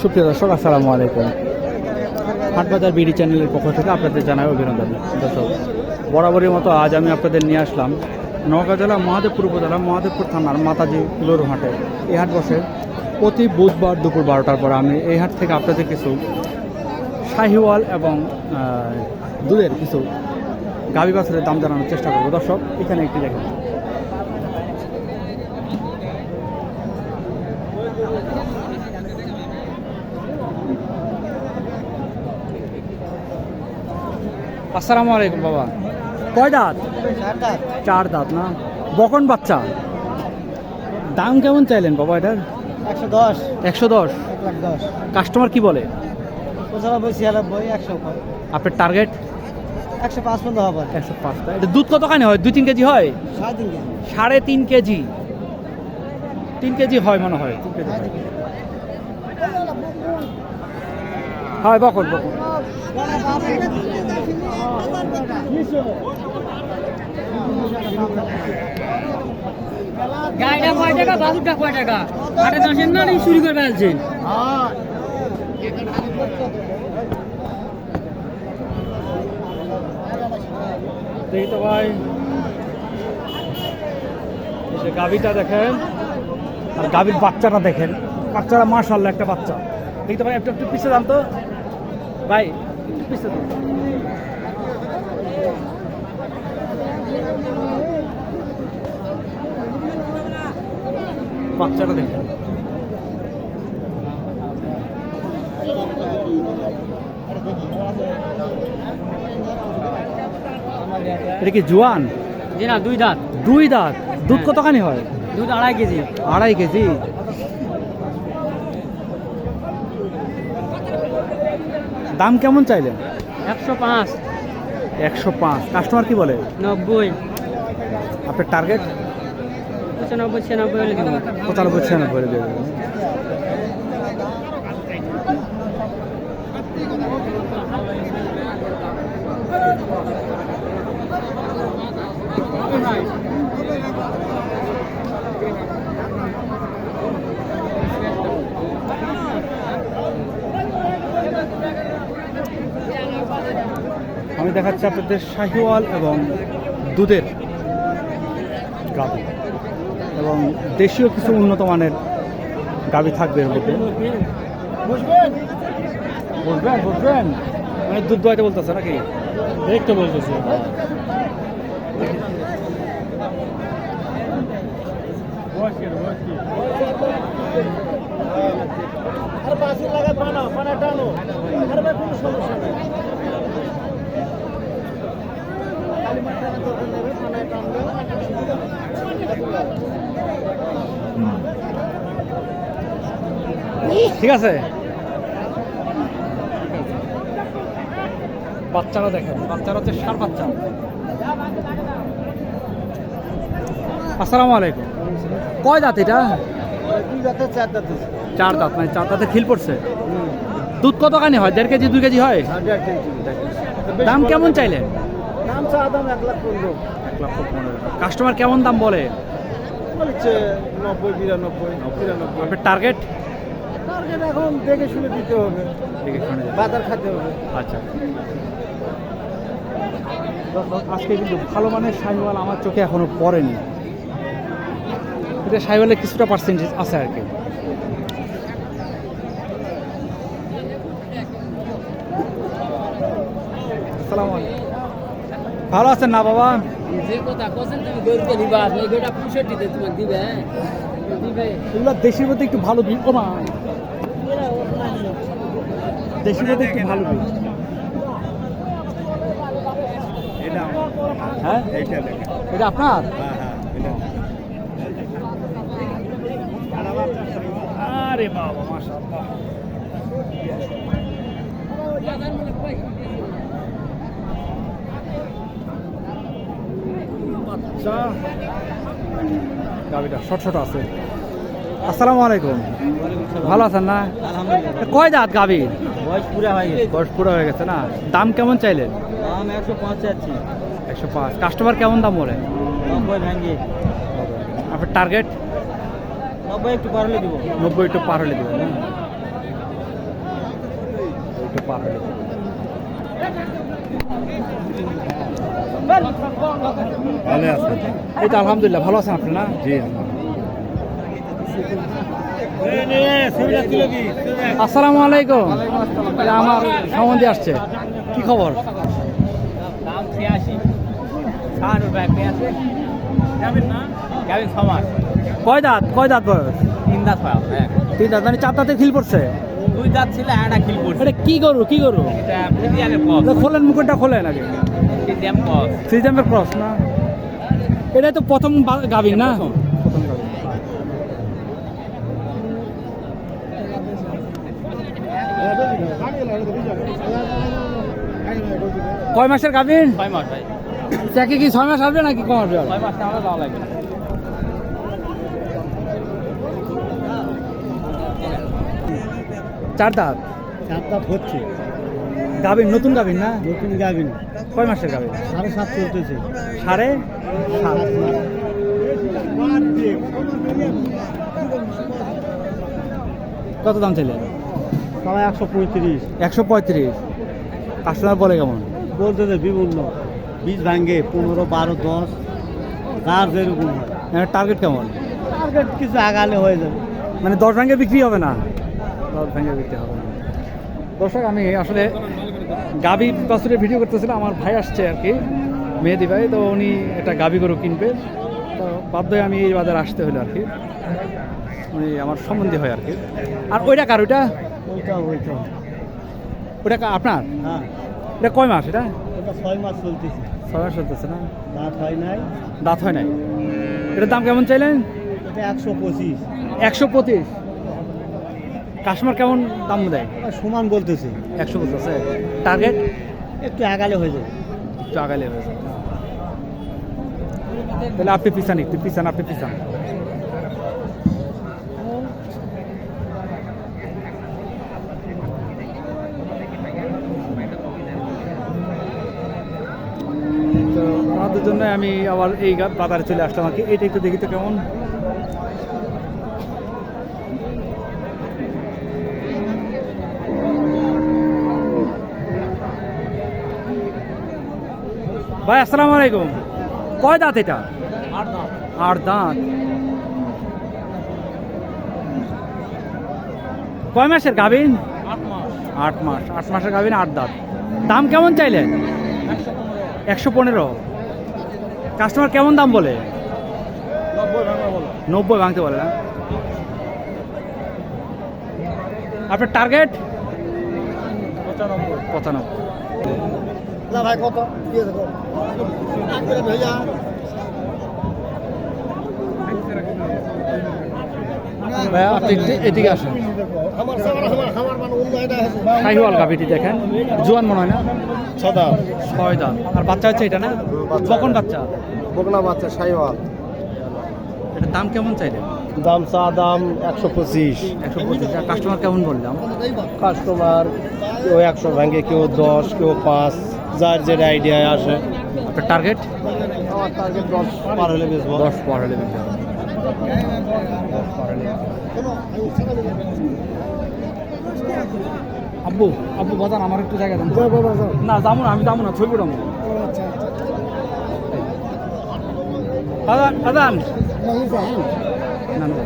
সুপ্রিয় দর্শক, আসসালামু আলাইকুম। হাটবাজার বিডি চ্যানেলের পক্ষ থেকে আপনাদের জানাই অভিনন্দন। দর্শক, বরাবরের মতো আজ আমি আপনাদের নিয়ে আসলাম নওগাঁ জেলা মহাদেবপুর উপজেলা মহাদেবপুর থানার মাতাজি লোর হাটে। এই হাট বসে প্রতি বুধবার দুপুর বারোটার পর আমি এই হাট থেকে আপনাদের কিছু শাহিওয়াল এবং দুধের কিছু গাভী বাছুরের দাম জানানোর চেষ্টা করব। দর্শক, এখানে একটি দেখেন। আসসালামু আলাইকুম বাবা। কয় দাঁত? চার দাঁত। না? বকন বাচ্চা? দাম কেমন চাইলেন বাবা এটার? একশো দশ। একশো দশ? এক দশ। কাস্টমার কি বলে? পঁচানব্বই ছিয়ানব্বই একশো আপনার টার্গেট? একশো পাঁচ পর্যন্ত হবে। একশো পাঁচটা এটা দুধ কতখানি হয়? দুই তিন কেজি হয়? সাড়ে তিন কেজি। সাড়ে তিন কেজি। তিন কেজি হয় মনে হয়। তিন কেজি হয়। বকন বকন গাড়িটা কয় টাকা? বাবুরটা কয় টাকা? আটে দশের না চুরি করে ফেলছেন? দেখি তো ভাই। গাভিটা দেখেন। আর গাভির বাচ্চাটা দেখেন। বাচ্চাটা মার্শাল্লাহ একটা বাচ্চা। দেখি তো ভাই একটু একটু পিছিয়ে যান তো। ভাই একটু পিছিয়ে যান। বাচ্চাটা দেখেন। এটা কি জোয়ান? জি না দুই দাঁত। দুই দাঁত। দুধ কতখানি হয়? দুধ আড়াই কেজি। আড়াই কেজি? দাম কেমন চাইলেন? একশো পাঁচ। একশো পাঁচ। কাস্টমার কি বলে? নব্বই। আপনার টার্গেট পঁচানব্বই ছিয়ানব্বই পঁচানব্বই ছিয়ানব্বই আমি দেখাচ্ছি আপনাদের শাহিওয়াল এবং দুধের গাভি। এবং দেশীয় কিছু উন্নত মানের গাভি থাকবে এর মধ্যে। বুঝবেন বুঝবেন মানে দুধ দোয়াইতে বলতেছে নাকি? দেখতে বলতেছে। আর ঠিক আছে? বাচ্চারা দেখেন বাচ্চারা হচ্ছে সার বাচ্চা। আসসালামু আলাইকুম। কয় দাঁত এটা? চার দাঁত। মানে চার দাঁতে খিল পড়ছে। দুধ কতখানি হয়? দেড় কেজি দুই কেজি হয়? দাম কেমন চাইলেন? দাম এক লাখ পনেরো। এক লক্ষ পনেরো। কাস্টমার কেমন দাম বলে? বলছে নব্বই বিরানব্বই তিরানব্বই আপনার টার্গেট টার্গেট এখন দেখে শুনে দিতে হবে। দেখে শুনে। বাজার খাতে হবে। আচ্ছা। আজকে কিন্তু ভালো মানের শাহিওয়াল আমার চোখে এখনও পড়েনি। এটা শাহিওয়ালের কিছুটা পার্সেন্টেজ আছে আর কি। ভালো আছেন না বাবা? যে কথা কোসেন তুমি গরুকে দিবা এই গোটা পঁয়ষট্টিতে তুমি দিবে হ্যাঁ? দিবে। এগুলো দেশের মধ্যে একটু ভালো বীজ ও মা। দেশের মধ্যে একটু ভালো বীজ হ্যাঁ? এটা আপনার? আরে বাবা মাশাআল্লাহ। বাচ্চা গাবিটা ছোট ছোট আছে। আসসালামু আলাইকুম। ভালো আছেন না? কয় দাঁত গাবি বয়স পুরা হয়ে গেছে। বয়স পুরো হয়ে গেছে না? দাম কেমন চাইলেন? দাম একশো পাঁচ চাচ্ছি। একশো পাঁচ। কাস্টমার কেমন দাম বলে? আপনার টার্গেট? নব্বই একটু পারলে দিব। নব্বই একটু পার হলে দেবেন না? একটু পার হলে দেবেন। ভালো আছে এই তো আলহামদুলিল্লাহ ভালো আছেন আপনি না? জি আসসালামু আলাইকুম। আমার সম্বন্ধে আসছে। কি খবর? কয় দাঁত? কয় দাঁত বয়স? তিন দাঁত হ্যাঁ। তিন দাঁত মানে চার দাঁতে ফিল পড়ছে? দুই দাঁত ছিল একটা খিল পড়ছে। এটা কি গরু কি গরু? এটা ফ্রিজিয়ানের খোলেন মুকুটটা খোলেন আগে। ক্রস না? এটা তো প্রথম বা- গাভী না? কয় মাসের গাভীন ছয় মাস ভাই। কি ছয় মাস আসবে নাকি কম আসবে ছয় মাস আমরা যাওয়া লাগবে চার দাঁত? চারটা হচ্ছে। গাভীন নতুন গাভীন না? নতুন গাবিন কয় মাসের গাভীন? সাড়ে সাত চলতেছে। সাড়ে সাত। কত দাম ছিলেন সবাই একশো পঁয়ত্রিশ। একশো পঁয়ত্রিশ। কাস্টমার বলে কেমন? বলতেছে বিভিন্ন বীজ ভাঙ্গে পনেরো বারো দশ। যার যেরকম টার্গেট কেমন? টার্গেট কিছু আগালে হয়ে যাবে। মানে দশ ভাঙ্গে বিক্রি হবে না? দশ ভাঙ্গে বিক্রি হবে। দর্শক আমি আসলে গাবি বাছুরের ভিডিও করতেছিলাম আমার ভাই আসছে আর কি মেহেদি ভাই তো উনি একটা গাবি গরু কিনবে। তো বাধ্য হয়ে আমি এই বাজারে আসতে হলো আর কি। উনি আমার সম্বন্ধী হয় আর কি। আর ওইটা কার ওইটা? ওইটা আপনার? হ্যাঁ। এটা কয় মাস এটা? ছয় মাস চলতেছে। ছয় মাস চলতেছে না? দাঁত হয় নাই। দাঁত হয় নাই। এটার দাম কেমন চাইলেন? একশো পঁচিশ। একশো পঁচিশ। কাস্টমার কেমন দাম দেয়? সমান বলতেছে। একশো আছে? টার্গেট একটু আগালে হয়ে যাবে। একটু আগালে হয়েছে তাহলে আপনি পিছান একটু পিছান আপনি পিছান। ওনাদের জন্য আমি আবার এই বাজারে চলে আসলাম আর কি। এটা একটু দেখি তো কেমন। ভাই আসসালামু আলাইকুম। কয় দাঁত এটা? আট দাঁত। কয় মাসের গাভিন? আট মাস। আট মাস। আট মাসের গাভিন আট দাঁত। দাম কেমন চাইলেন একশো পনেরো। কাস্টমার কেমন দাম বলে? নব্বই ভাঙা বলো। নব্বই ভাঙতে বলে না? আপনার টার্গেট পঁচানব্বই। পঁচানব্বই। না ভাই কত? দিয়ে দেবো। ভাইয়া। ভাইয়া আপনি এদিকে আসেন। মানে শাহিওয়াল গাভিটি দেখেন। জোয়ান মনে হয় না? ছদা ছয় দাঁত আর বাচ্চা হচ্ছে এটা না। কখন বাচ্চা? বগনা বাচ্চা সাইওয়াল এটা দাম কেমন চাইলেন? দাম চা দাম একশো পঁচিশ। একশো পঁচিশ। কাস্টমার কেমন বললাম? কাস্টমার কেউ একশো ভাঙে কেউ দশ কেউ পাঁচ। যার যেটা আইডিয়ায় আসে। আপনার টার্গেট আমার টার্গেট দশ পার হলে বেচবো। দশ পর হলে। আব্বু আব্বু বাজান আমার একটু জায়গা দেন। না যাব না আমি যাব না ছবি উঠাবো। আদান আদান না না।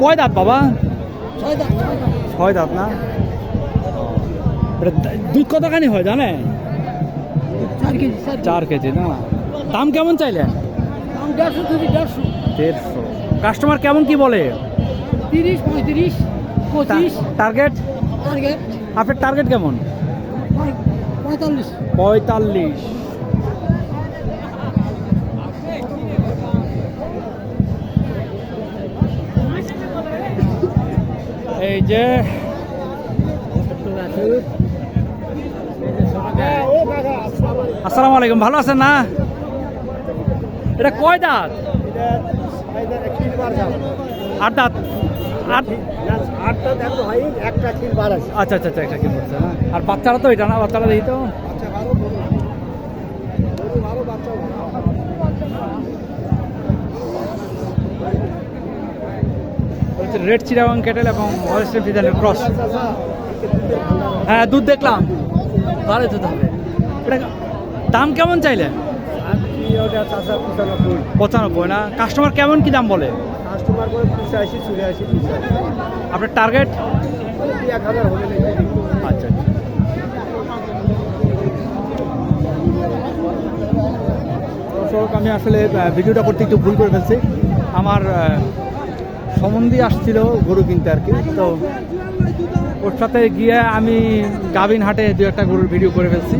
কয় দাঁত বাবা? ছয় দাঁত। না? দুধ কতখানি হয় জানে? চার কেজি না? দাম কেমন চাইলেন? দেড়শো। কাস্টমার কেমন কি বলে? তিরিশ পঁয়ত্রিশ পঁচিশ। টার্গেট টার্গেট আপনার টার্গেট কেমন? পঁয়তাল্লিশ। পঁয়তাল্লিশ। এই যে আসসালামু আলাইকুম ভালো আছেন না? এটা কয় দাঁত? আট দাঁত? আট আটটা দেখো ভাই একটা খিল বার আছে। আচ্ছা আচ্ছা আচ্ছা এটা কি বলছে না? আর বাচ্চারা তো এটা না বাচ্চারা দেখি তো? রেড চিরাগং ক্যাটেল এবং ওয়েস্টার্ন ফিজানের ক্রস। হ্যাঁ দুধ দেখলাম। ভালো দুধ হবে। এটা দাম কেমন চাইলেন? পঁচানব্বই না? কাস্টমার কেমন কি দাম বলে? কাস্টমার করে পঁচাশি চুরাশি পঁচাশি আপনার টার্গেট এক হাজার হলে লেগে আচ্ছা দর্শক আমি আসলে ভিডিওটা করতে একটু ভুল করে ফেলছি। আমার সম্বন্ধী আসছিল গরু কিনতে আর কি। তো ওর সাথে গিয়ে আমি গাবিন হাটে দু একটা গরুর ভিডিও করে ফেলছি।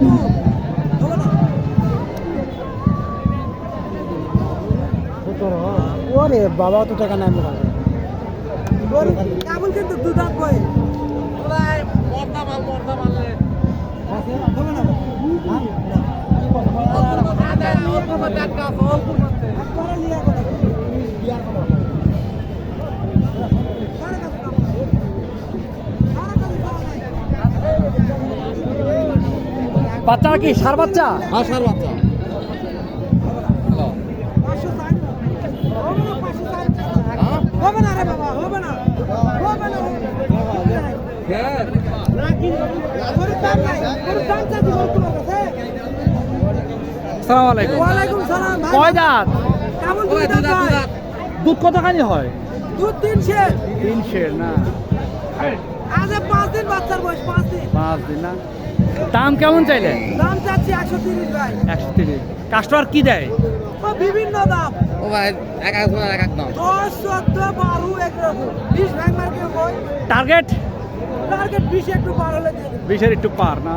বাবা তো টাকা নাই আমার কাছে বাচ্চা কি? সার বাচ্চা? হ্যাঁ সার বাচ্চা। হবে না রে বাবা হবে না। হবে না। কাছে সালাম আলাইকুম। ওয়ালাইকুম সালাম ভাই কয় দাঁত? কেমন দুধ দুধ কতখানি হয়? দুধ তিনশে তিনশে না। আজ পাঁচ দিন বাচ্চার বয়স পাঁচ দিন। পাঁচ দিন না। দাম কেমন চাইলেন? দাম চাচ্ছি একশো তিরিশ ভাই। একশো তিরিশ। কাস্টমার কি দেয়? ও বিভিন্ন দাম। ও ভাই এক এক এক এক দাম দশ চোদ্দ বারো একরকম বিশ ভাগ টার্গেট টার্গেট বিশ একটু পার হলে বিশের একটু পার না?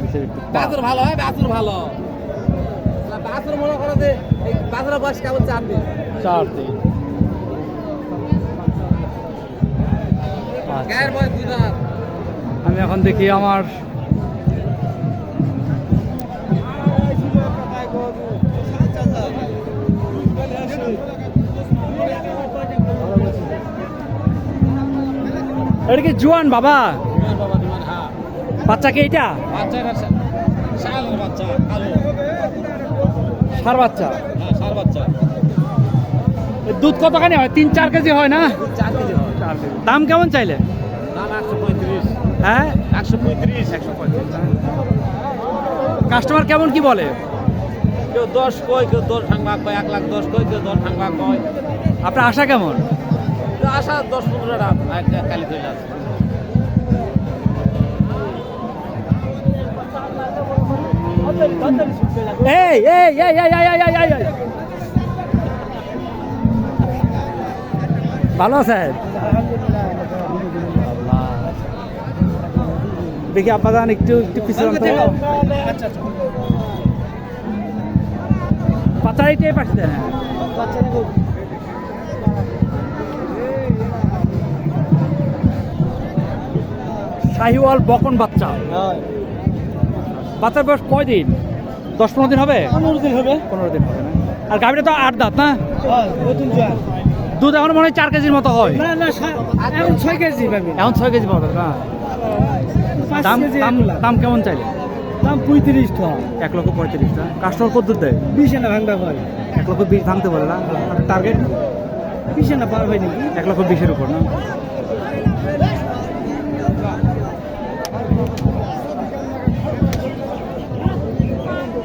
বিশের একটু বাছুর ভালো হয় বাছুর ভালো। বাছুর মনে করো যে বাছুরের বয়স কেমন? চার দিন। চার দিন। বয়স দুই আমি এখন দেখি আমার এটা কি জোয়ান বাবা? হ্যাঁ বাচ্চা কি এটা? সার বাচ্চা। হ্যাঁ দুধ কতখানি হয়? তিন চার কেজি হয় না? চার কেজি হয়। চার কেজি। দাম কেমন চাইলে? হ্যাঁ? একশো পঁয়ত্রিশ। একশো পঁয়ত্রিশ। কাস্টমার কেমন কি বলে? কেউ দশ কয় কেউ দশ ভাঙবা কয় এক লাখ দশ কয় কেউ দশ ভাঙবা কয়। আপনার আশা কেমন? আসা দশ পনেরো টাকা একটা কালি এই এই এই এই এই এই এই এই এই। ভালো আছেন দেখি আপাদান একটু একটু পিছনে তো পাতা এইটাই পাঠিয়ে দেন। শাহিওয়াল বকন বাচ্চা। বাচ্চার বয়স কয় দিন? দশ পনেরো দিন হবে? পনেরো দিন হবে। পনেরো দিন হবে না। আর গাভীটা তো আট দাঁত না? দুধ এখন মনে হয় চার কেজির মতো হয়। না না এখন ছয় কেজি এখন ছয় কেজি না? দাম দাম দাম কেমন চাইলে? দাম পঁয়ত্রিশ টাকা এক লক্ষ পঁয়ত্রিশ না? কাস্টমার কত দুধ দেয়? বিশ না ভাঙতে হয় এক লক্ষ বিশ ভাঙতে পারে না? টার্গেট বিশ না পার হয় নাকি? এক লক্ষ বিশের উপর না?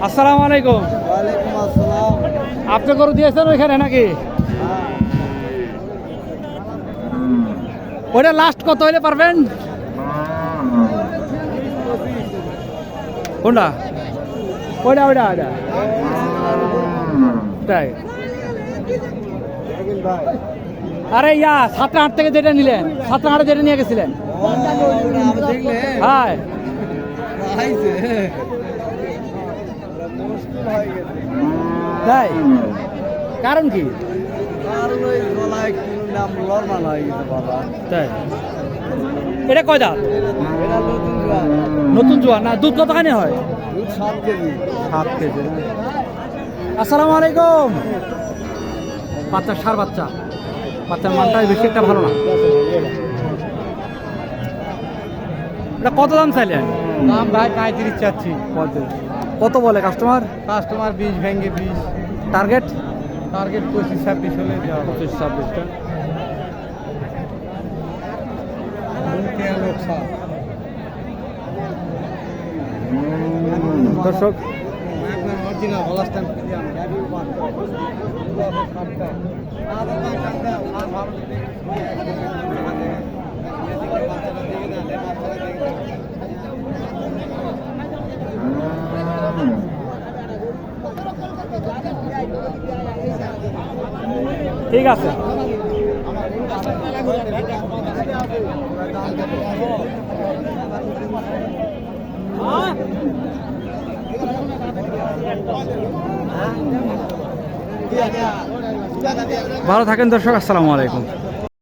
আসসালামু আলাইকুম। ওয়ালাইকুম আসসালাম। আপনি গরু দিয়েছেন ওইখানে নাকি? ওইটা লাস্ট কত হইলে পারবেন? কোনটা? ওইটা ওইটা ওইটা। তাই। আরে ইয়া সাতটা আট থেকে যেটা নিলেন সাতটা আটে যেটা নিয়ে গেছিলেন। দেখলে। হ্যাঁ তাই? কারণ কি? আর ওই গলায় কি নাম লরমান হয়ে গেছে বাবা। তাই? এটা কয় দাঁত? এটা নতুন জোয়ার নতুন জোয়ান না দুধ কতখানি হয়? দুধ সাত কেজি। সাত কেজি আসসালামু আলাইকুম। বাচ্চা সার বাচ্চা। বাচ্চার মানটাই বেশি একটা ভালো না। এটা কত দাম চাইলেন? দাম ভাই পঁয়ত্রিশ চাচ্ছি। পঁয়ত্রিশ। কত বলে কাস্টমার কাস্টমার বিশ ভেঙে বিশ। টার্গেট টার্গেট পঁচিশ ছাব্বিশ হলে পঁচিশ ছাব্বিশটা দর্শক। অরিজিনাল ঠিক আছে। ভালো থাকেন দর্শক আসসালামু আলাইকুম।